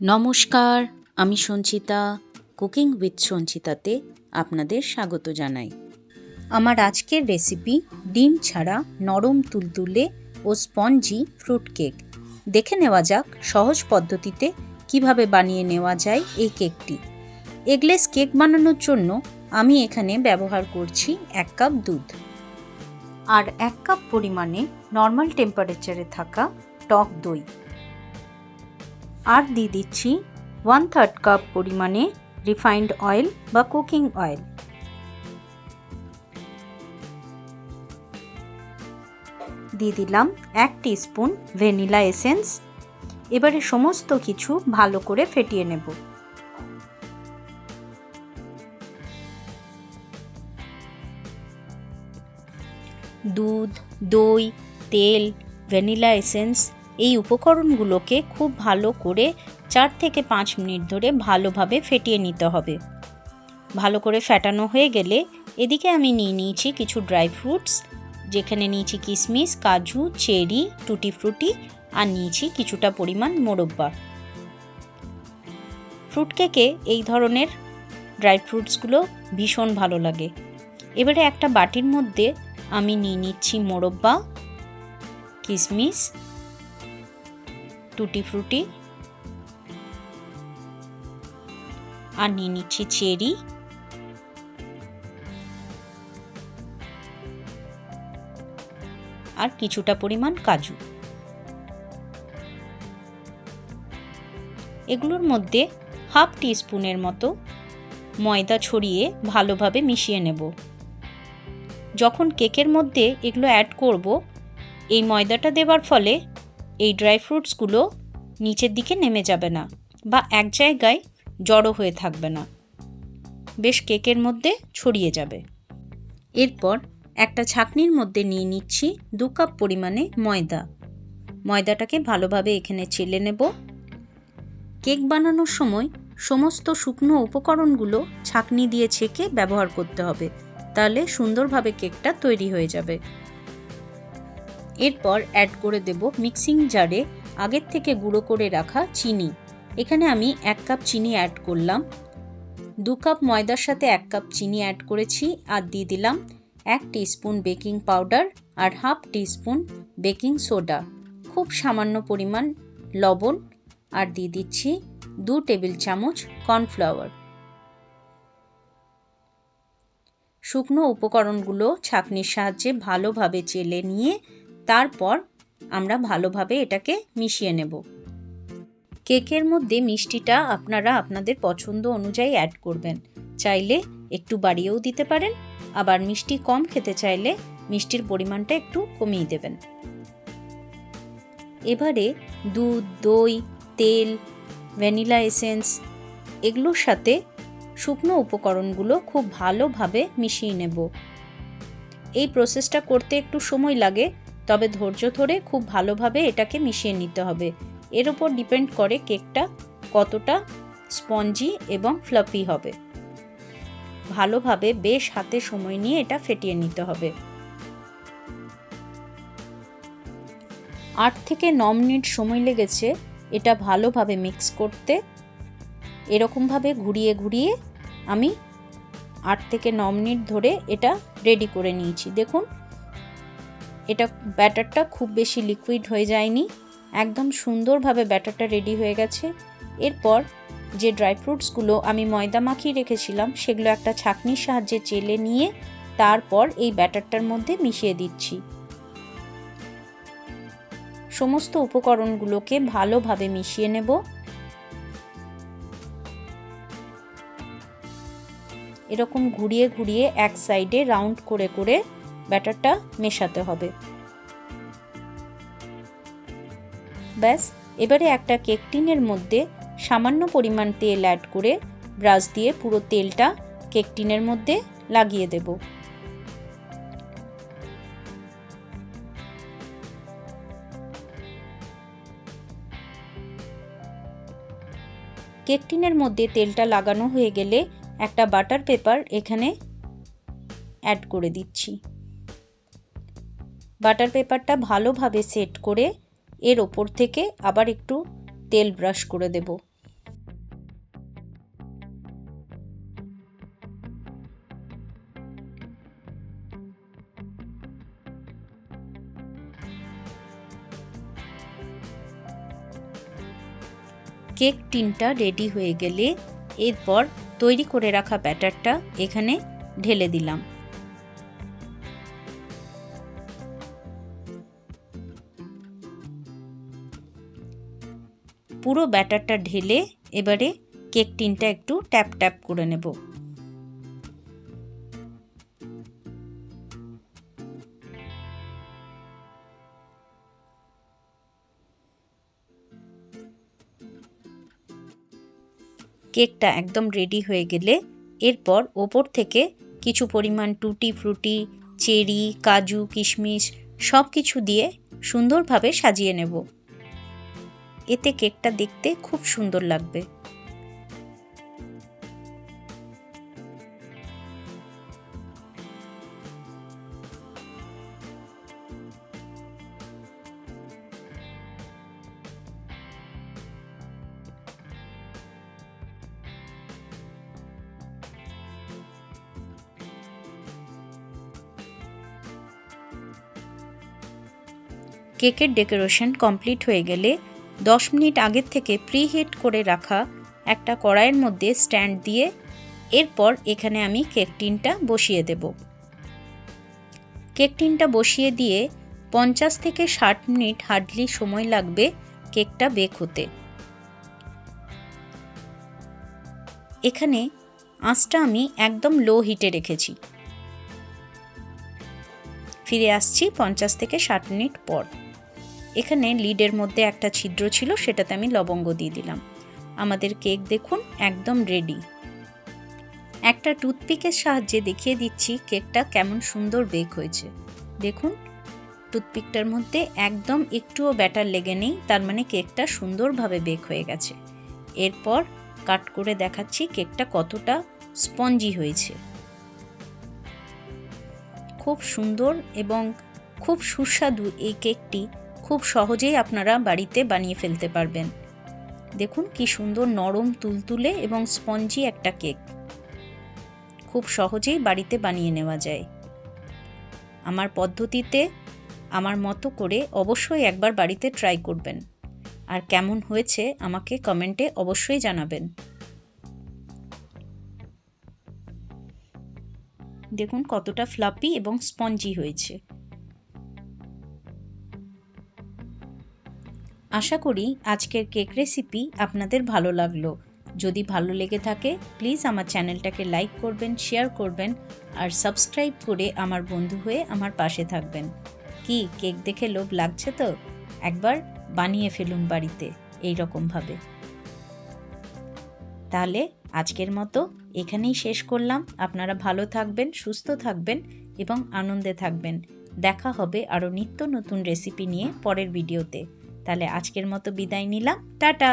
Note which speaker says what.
Speaker 1: নমস্কার, আমি Sanchita, cooking with সঞ্চিতাতে আপনাদের স্বাগত জানাই। আমার আজকের রেসিপি ডিম ছাড়া নরম তুলতুলে ও স্পঞ্জি ফ্রুট কেক। দেখে নেওয়া যাক সহজ পদ্ধতিতে কীভাবে বানিয়ে নেওয়া যায় এই কেকটি। এগলেস কেক বানানোর জন্য আমি এখানে ব্যবহার করছি এক কাপ দুধ। আর এক কাপ পরিমাণে নর্মাল টেম্পারেচারে থাকা টক দই। আর দিয়ে দিচ্ছি ওয়ান থার্ড কাপ পরিমাণে রিফাইন্ড অয়েল বা কুকিং অয়েল দিয়ে দিলাম এক স্পুন ভ্যানিলা এসেন্স এবারে সমস্ত কিছু ভালো করে ফেটিয়ে নেব। দুধ, দই, তেল ভ্যানিলা এসেন্স এই উপকরণগুলোকে খুব ভালো করে চার থেকে পাঁচ মিনিট ধরে ভালোভাবে ফেটিয়ে নিতে হবে। ভালো করে ফেটানো হয়ে গেলে এদিকে আমি নিয়ে নিয়েছি কিছু ড্রাই ফ্রুটস, যেখানে নিয়েছি কিশমিশ কাজু, চেরি, টুটি ফ্রুটি আর নিয়েছি কিছুটা পরিমাণ মোরব্বা। ফ্রুট কেকে এই ধরনের ড্রাই ফ্রুটসগুলো ভীষণ ভালো লাগে। এবারে একটা বাটির মধ্যে আমি নিয়ে নিচ্ছি মোরব্বা কিশমিশ টুটি ফ্রুটি আর নিয়ে নিচ্ছি চেরি। আর কিছুটা পরিমাণ কাজু। এগুলোর মধ্যে হাফ টিস্পুনের মতো ময়দা ছড়িয়ে ভালোভাবে মিশিয়ে নেব। যখন কেকের মধ্যে এগুলো অ্যাড করব, এই ময়দাটা দেওয়ার ফলে এই ড্রাই ফ্রুটসগুলো নিচের দিকে নেমে যাবে না বা এক জায়গায় জড়ো হয়ে থাকবে না। বেশ কেকের মধ্যে ছড়িয়ে যাবে। এরপর একটা ছাকনির মধ্যে নিয়ে নিচ্ছি দু কাপ পরিমাণে ময়দা। ময়দাটাকে ভালোভাবে এখানে ছেলে নেব। কেক বানানোর সময় সমস্ত শুকনো উপকরণগুলো ছাকনি দিয়ে ছেঁকে ব্যবহার করতে হবে। তাহলে সুন্দরভাবে কেকটা তৈরি হয়ে যাবে। এরপর অ্যাড করে দেব মিক্সিং জারে আগের থেকে গুঁড়ো করে রাখা চিনি। এখানে আমি এক কাপ চিনি অ্যাড করলাম। দু কাপ ময়দার সাথে এক কাপ চিনি অ্যাড করেছি আর দিয়ে দিলাম এক স্পুন বেকিং পাউডার আর হাফ স্পুন বেকিং সোডা খুব সামান্য পরিমাণ লবণ আর দিয়ে দিচ্ছি দু টেবিল চামচ কর্নফ্লাওয়ার শুকনো উপকরণগুলো ছাঁকনির সাহায্যে ভালোভাবে চেলে নিয়ে তারপর আমরা ভালোভাবে এটাকে মিশিয়ে নেব। কেকের মধ্যে মিষ্টিটা আপনারা আপনাদের পছন্দ অনুযায়ী অ্যাড করবেন। চাইলে একটু বাড়িয়েও দিতে পারেন, আবার মিষ্টি কম খেতে চাইলে মিষ্টির পরিমাণটা একটু কমিয়ে দেবেন। এবারে দুধ, দই, তেল, ভ্যানিলা এসেন্স এগুলোর সাথে শুকনো উপকরণগুলো খুব ভালোভাবে মিশিয়ে নেব। এই প্রসেসটা করতে একটু সময় লাগে তবে ধৈর্য ধরে খুব ভালোভাবে এটাকে মিশিয়ে নিতে হবে। এর উপর ডিপেন্ড করে কেকটা কতটা স্পঞ্জি এবং ফ্লাফি হবে। ভালোভাবে বেশ হাতে সময় নিয়ে এটা ফেটিয়ে নিতে হবে। আট থেকে ন মিনিট সময় লেগেছে এটা ভালোভাবে মিক্স করতে। এরকমভাবে ঘুরিয়ে ঘুরিয়ে আমি আট থেকে ন মিনিট ধরে এটা রেডি করে নিয়েছি। দেখুন এটা ব্যাটারটা খুব বেশি লিকুইড হয়ে যায়নি। একদম সুন্দরভাবে ব্যাটারটা রেডি হয়ে গেছে। এরপর যে ড্রাই ফ্রুটসগুলো আমি ময়দা মাখিয়ে রেখেছিলাম, সেগুলো একটা ছাকনির সাহায্যে চেলে নিয়ে তারপর এই ব্যাটারটার মধ্যে মিশিয়ে দিচ্ছি। সমস্ত উপকরণগুলোকে ভালোভাবে মিশিয়ে নেব। এরকম ঘুরিয়ে ঘুরিয়ে এক সাইডে রাউন্ড করে করে ব্যাটারটা মেশাতে হবে। ব্যাস, এবারে একটা কেক টিনের মধ্যে সামান্য পরিমাণ তেল অ্যাড করে ব্রাশ দিয়ে পুরো তেলটা কেক টিনের মধ্যে লাগিয়ে দেব। কেক টিনের মধ্যে তেলটা লাগানো হয়ে গেলে একটা বাটার পেপার এখানে অ্যাড করে দিচ্ছি। বাটার পেপারটা ভালোভাবে সেট করে এর ওপর থেকে আবার একটু তেল ব্রাশ করে দেব। কেক টিনটা রেডি হয়ে গেলে এরপর তৈরি করে রাখা ব্যাটারটা এখানে ঢেলে দিলাম। পুরো ব্যাটারটা ঢেলে এবারে কেক টিনটা একটু ট্যাপ ট্যাপ করে নেব। কেকটা একদম রেডি হয়ে গেলে এরপর ওপর থেকে কিছু পরিমাণ টুটি ফ্রুটি, চেরি, কাজু, কিশমিশ সব কিছু দিয়ে সুন্দরভাবে সাজিয়ে নেব। এতে কেকটা দেখতে খুব সুন্দর লাগবে। কেকের ডেকোরেশন কমপ্লিট হয়ে গেলে 10 মিনিট আগের থেকে প্রিহিট করে রাখা একটা কড়াইয়ের মধ্যে স্ট্যান্ড দিয়ে এরপর এখানে আমি কেক টিনটা বসিয়ে দেব। কেক টিনটা বসিয়ে দিয়ে পঞ্চাশ থেকে ষাট মিনিট হার্ডলি সময় লাগবে কেকটা বেক হতে। এখানে আঁচটা আমি একদম লো হিটে রেখেছি। ফিরে আসছি পঞ্চাশ থেকে ষাট মিনিট পর। এখানে লিডের মধ্যে একটা ছিদ্র ছিল, সেটাতে আমি লবঙ্গ দিয়ে দিলাম। আমাদের কেক দেখুন, একদম রেডি একটা টুথপিকের সাহায্যে দেখিয়ে দিচ্ছি কেকটা কেমন সুন্দর বেক হয়েছে। দেখুন টুথপিকটার মধ্যে একদম একটুও ব্যাটার লেগে নেই, তার মানে কেকটা সুন্দরভাবে বেক হয়ে গেছে। এরপর কাট করে দেখাচ্ছি কেকটা কতটা স্পঞ্জি হয়েছে। খুব সুন্দর এবং খুব সুস্বাদু এই কেকটি খুব সহজেই আপনারা বাড়িতে বানিয়ে ফেলতে পারবেন। দেখুন কি সুন্দর নরম তুলতুলে এবং স্পঞ্জি একটা কেক। খুব সহজেই বাড়িতে বানিয়ে নেওয়া যায়। আমার পদ্ধতিতে, আমার মতো করে অবশ্যই একবার বাড়িতে ট্রাই করবেন। আর কেমন হয়েছে আমাকে কমেন্টে অবশ্যই জানাবেন। দেখুন কতটা ফ্লাপি এবং স্পঞ্জি হয়েছে। আশা করি আজকের কেক রেসিপি আপনাদের ভালো লাগল। যদি ভালো লেগে থাকে প্লিজ আমার চ্যানেলটাকে লাইক করবেন শেয়ার করবেন, আর সাবস্ক্রাইব করে আমার বন্ধু হয়ে আমার পাশে থাকবেন। কি, কেক দেখে লোভ লাগছে তো? একবার বানিয়ে ফেলুন বাড়িতে, এই রকমভাবে তাহলে আজকের মতো এখানেই শেষ করলাম। আপনারা ভালো থাকবেন, সুস্থ থাকবেন এবং আনন্দে থাকবেন। দেখা হবে আরও নিত্য নতুন রেসিপি নিয়ে পরের ভিডিওতে তাহলে আজকের মতো বিদায় নিলাম। টাটা!